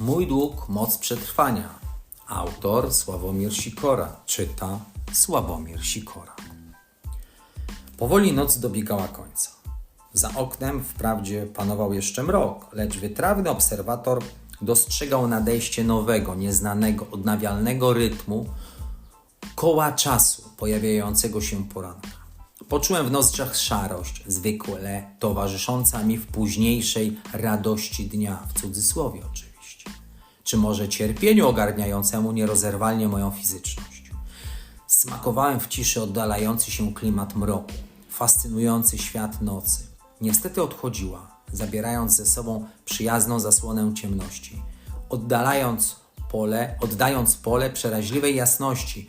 Mój dług, moc przetrwania. Autor Sławomir Sikora. Czyta Sławomir Sikora. Powoli noc dobiegała końca. Za oknem wprawdzie panował jeszcze mrok, lecz wytrawny obserwator dostrzegał nadejście nowego, nieznanego, odnawialnego rytmu koła czasu pojawiającego się po ranach. Poczułem w nozdrzach szarość, zwykle towarzysząca mi w późniejszej radości dnia, w cudzysłowie oczywiście. Czy może cierpieniu ogarniającemu nierozerwalnie moją fizyczność. Smakowałem w ciszy oddalający się klimat mroku, fascynujący świat nocy. Niestety odchodziła, zabierając ze sobą przyjazną zasłonę ciemności, oddalając pole, oddając pole przeraźliwej jasności,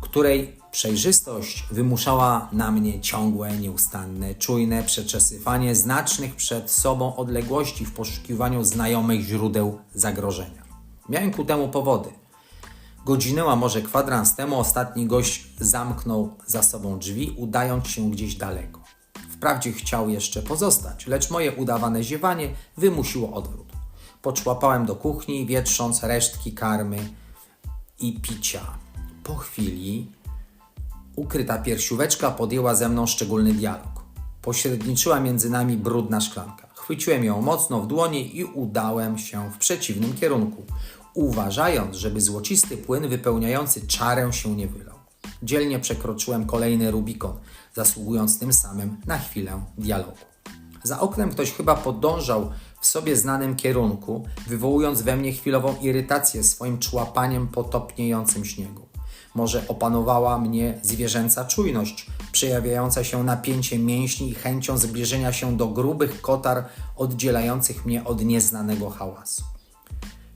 której przejrzystość wymuszała na mnie ciągłe, nieustanne, czujne przeczesywanie znacznych przed sobą odległości w poszukiwaniu znajomych źródeł zagrożenia. Miałem ku temu powody. Godzinę, a może kwadrans temu ostatni gość zamknął za sobą drzwi, udając się gdzieś daleko. Wprawdzie chciał jeszcze pozostać, lecz moje udawane ziewanie wymusiło odwrót. Poczłapałem do kuchni, wietrząc resztki karmy i picia. Po chwili ukryta piersióweczka podjęła ze mną szczególny dialog. Pośredniczyła między nami brudna szklanka. Chwyciłem ją mocno w dłonie i udałem się w przeciwnym kierunku, uważając, żeby złocisty płyn wypełniający czarę się nie wylał. Dzielnie przekroczyłem kolejny Rubikon, zasługując tym samym na chwilę dialogu. Za oknem ktoś chyba podążał w sobie znanym kierunku, wywołując we mnie chwilową irytację swoim człapaniem po topniejącym śniegu. Może opanowała mnie zwierzęca czujność, przejawiająca się napięciem mięśni i chęcią zbliżenia się do grubych kotar oddzielających mnie od nieznanego hałasu.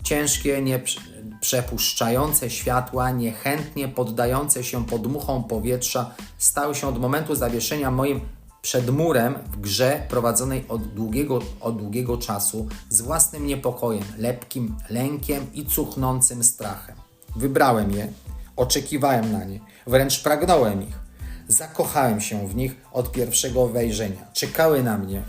Ciężkie, nieprzepuszczające światła, niechętnie poddające się podmuchom powietrza, stały się od momentu zawieszenia moim przed murem w grze prowadzonej od długiego, od długiego czasu z własnym niepokojem, lepkim lękiem i cuchnącym strachem. Wybrałem je, oczekiwałem na nie, wręcz pragnąłem ich. Zakochałem się w nich od pierwszego wejrzenia. Czekały na mnie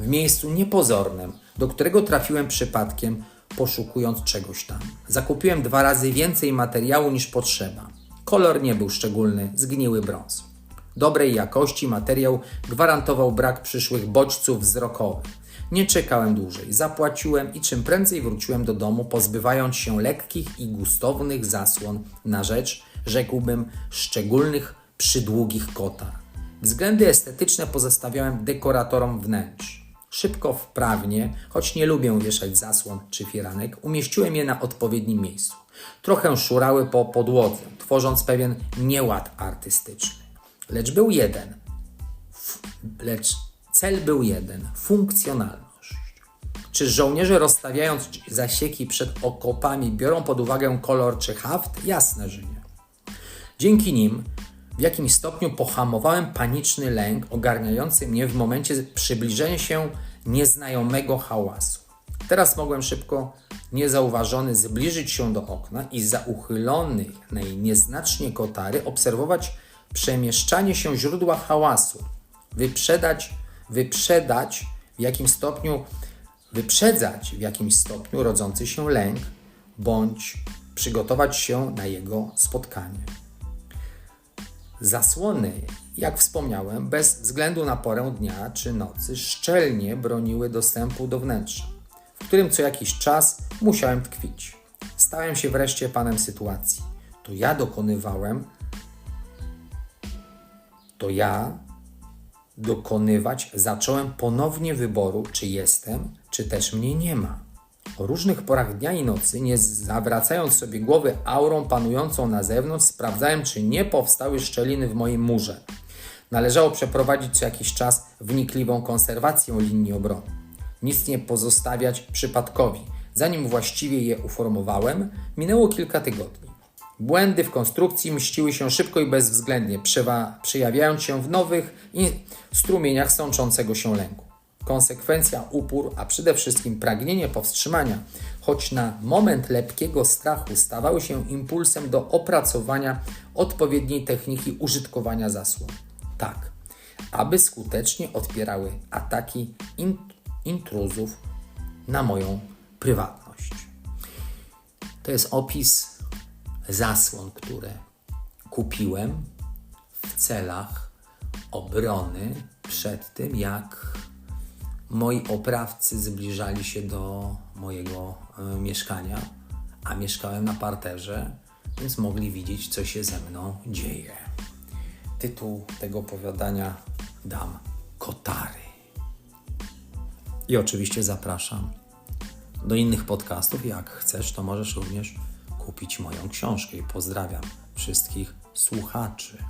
w miejscu niepozornym, do którego trafiłem przypadkiem, poszukując czegoś tam. Zakupiłem dwa razy więcej materiału niż potrzeba. Kolor nie był szczególny, zgniły brąz. Dobrej jakości materiał gwarantował brak przyszłych bodźców wzrokowych. Nie czekałem dłużej, zapłaciłem i czym prędzej wróciłem do domu, pozbywając się lekkich i gustownych zasłon na rzecz, rzekłbym, szczególnych przydługich kotar. Względy estetyczne pozostawiałem dekoratorom wnętrz. Szybko, wprawnie, choć nie lubię wieszać zasłon czy firanek, umieściłem je na odpowiednim miejscu. Trochę szurały po podłodze, tworząc pewien nieład artystyczny. Lecz był jeden. F- lecz cel był jeden funkcjonalność. Czy żołnierze rozstawiając zasieki przed okopami biorą pod uwagę kolor czy haft? Jasne, że nie. Dzięki nim w jakimś stopniu pohamowałem paniczny lęk ogarniający mnie w momencie przybliżenia się nieznajomego hałasu. Teraz mogłem szybko, niezauważony, zbliżyć się do okna i za uchylonej nieznacznie kotary obserwować przemieszczanie się źródła hałasu, wyprzedać, wyprzedać w jakim stopniu, wyprzedzać w jakimś stopniu rodzący się lęk, bądź przygotować się na jego spotkanie. Zasłony, jak wspomniałem, bez względu na porę dnia czy nocy, szczelnie broniły dostępu do wnętrza, w którym co jakiś czas musiałem tkwić. Stałem się wreszcie panem sytuacji. To ja dokonywałem, to ja dokonywać zacząłem ponownie wyboru, czy jestem, czy też mnie nie ma. O różnych porach dnia i nocy, nie zawracając sobie głowy aurą panującą na zewnątrz, sprawdzałem, czy nie powstały szczeliny w moim murze. Należało przeprowadzić co jakiś czas wnikliwą konserwację linii obrony. Nic nie pozostawiać przypadkowi. Zanim właściwie je uformowałem, minęło kilka tygodni. Błędy w konstrukcji mściły się szybko i bezwzględnie, przejawiając się w nowych strumieniach sączącego się lęku. Konsekwencja, upór, a przede wszystkim pragnienie powstrzymania, choć na moment lepkiego strachu stawały się impulsem do opracowania odpowiedniej techniki użytkowania zasłon. Tak, aby skutecznie odpierały ataki in- intruzów na moją prywatność. To jest opis zasłon, które kupiłem w celach obrony przed tym, jak moi oprawcy zbliżali się do mojego e, mieszkania, a mieszkałem na parterze, więc mogli widzieć, co się ze mną dzieje. Tytuł tego opowiadania dam Kotary. I oczywiście zapraszam do innych podcastów. Jak chcesz, to możesz również kupić moją książkę. I pozdrawiam wszystkich słuchaczy.